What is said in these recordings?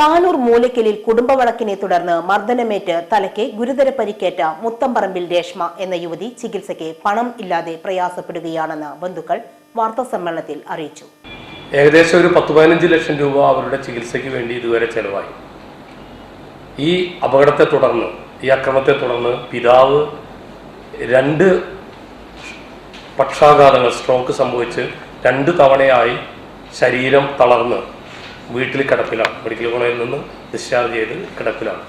താനൂർ മൂലക്കലിൽ കുടുംബവഴക്കിനെ തുടർന്ന് മർദ്ദനമേറ്റ് തലയ്ക്ക് ഗുരുതര പരിക്കേറ്റ മുത്തമ്പറമ്പിൽ രേഷ്മ എന്ന യുവതി ചികിത്സയ്ക്ക് പണം ഇല്ലാതെ പ്രയാസപ്പെടുകയാണെന്ന് ബന്ധുക്കൾ വാർത്താസമ്മേളനത്തിൽ അറിയിച്ചു. ഏകദേശം ഒരു പത്ത് പതിനഞ്ച് ലക്ഷം രൂപ അവരുടെ ചികിത്സയ്ക്ക് വേണ്ടി ഇതുവരെ ചെലവായി. ഈ അപകടത്തെ തുടർന്ന് ഈ അക്രമത്തെ തുടർന്ന് പിതാവ് രണ്ട് പക്ഷാഘാതങ്ങൾ സ്ട്രോക്ക് സംഭവിച്ച് രണ്ട് തവണയായി ശരീരം തളർന്ന് വീട്ടിൽ കിടപ്പിലാണ്. മെഡിക്കൽ കോളേജിൽ നിന്ന് ഡിസ്ചാർജ് ചെയ്ത് കിടപ്പിലാണ്.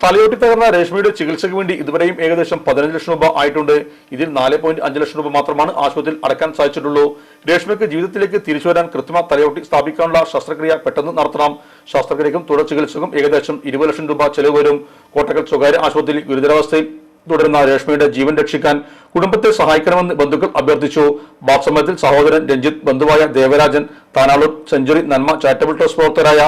തലയോട്ടി തകർന്ന രേഷ്മയുടെ ചികിത്സയ്ക്ക് വേണ്ടി ഇതുവരെയും ഏകദേശം പതിനഞ്ച് ലക്ഷം രൂപ ആയിട്ടുണ്ട്. ഇതിൽ നാല് പോയിന്റ് അഞ്ച് ലക്ഷം രൂപ മാത്രമാണ് ആശുപത്രിയിൽ അടക്കാൻ സാധിച്ചിട്ടുള്ളൂ. രേഷ്മയ്ക്ക് ജീവിതത്തിലേക്ക് തിരിച്ചു വരാൻ കൃത്രിമ തലയോട്ടി സ്ഥാപിക്കാനുള്ള ശസ്ത്രക്രിയ പെട്ടെന്ന് നടത്തണം. ശസ്ത്രക്രിയക്കും തുടർ ചികിത്സക്കും ഏകദേശം ഇരുപത് ലക്ഷം രൂപ ചെലവ് വരും. കോട്ടക്കൽ സ്വകാര്യ ആശുപത്രിയിൽ ഗുരുതരാവസ്ഥയിൽ തുടരുന്ന രേഷ്മയുടെ ജീവൻ രക്ഷിക്കാൻ കുടുംബത്തെ സഹായിക്കണമെന്ന് ബന്ധുക്കൾ അഭ്യർത്ഥിച്ചു. ബാത്സമയത്തിൽ സഹോദരൻ രഞ്ജിത്ത് ബന്ധുവായ Devarajan Tanalur century Nanma charitable trust പ്രവർത്തകരായ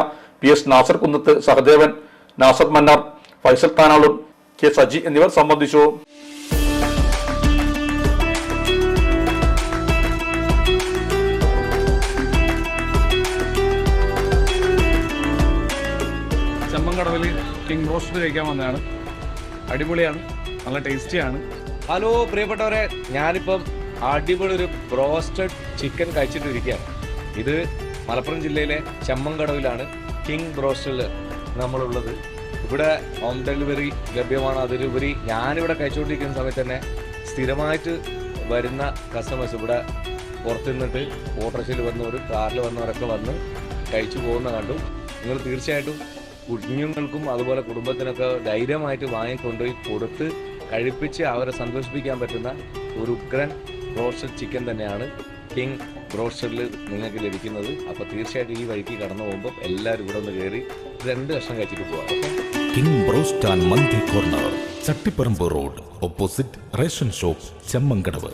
P S Nasar Kunnath Sahadevan Nasar Mannar Faisal Tanalur K Saji എന്നിവർ സംബന്ധിച്ചു. ചെമ്മങ്കടവിൽ കിങ് റോസ്റ്റ് കഴിക്കാൻ വന്നതാണ്. അടിപൊളിയാണ് നല്ല ടേസ്റ്റിയാണ്. ഹലോ പ്രിയപ്പെട്ടവരെ ഞാനിപ്പം അടിപൊളി ഒരു ബ്രോസ്റ്റഡ് ചിക്കൻ കഴിച്ചിട്ടിരിക്കുകയാണ്. ഇത് മലപ്പുറം ജില്ലയിലെ ചെമ്മൻകടവിലാണ് കിങ് ബ്രോസ്റ്റഡിൽ നമ്മളുള്ളത്. ഇവിടെ ഹോം ഡെലിവറി ലഭ്യമാണ്. അതിലുപരി ഞാനിവിടെ കഴിച്ചുകൊണ്ടിരിക്കുന്ന സമയത്ത് തന്നെ സ്ഥിരമായിട്ട് വരുന്ന കസ്റ്റമേഴ്സ് ഇവിടെ പുറത്തു നിന്നിട്ട് ഓട്ടോറിക്ഷയിൽ വന്നവർ കാറിൽ വന്നവരൊക്കെ വന്ന് കഴിച്ചു പോകുന്ന കണ്ടു. നിങ്ങൾ തീർച്ചയായിട്ടും കുഞ്ഞുങ്ങൾക്കും അതുപോലെ കുടുംബത്തിനൊക്കെ ധൈര്യമായിട്ട് വാങ്ങിക്കൊണ്ടുപോയി കൊടുത്ത് കഴിപ്പിച്ച് അവരെ സന്തോഷിപ്പിക്കാൻ പറ്റുന്ന ഒരു ഉഗ്രൻ ബ്രോസ്റ്റഡ് ചിക്കൻ തന്നെയാണ് കിങ് ബ്രോസ്റ്റഡിൽ നിങ്ങൾക്ക് ലഭിക്കുന്നത്. അപ്പോൾ തീർച്ചയായിട്ടും ഈ വഴിക്ക് കടന്നു പോകുമ്പോൾ എല്ലാവരും ഇവിടെ ഒന്ന് കയറി രണ്ട് കഷ്ണം കഴിച്ചിട്ട് പോകാം king broast and mandi corner Chattiparamba road opposite ration shop Chemmankadavu.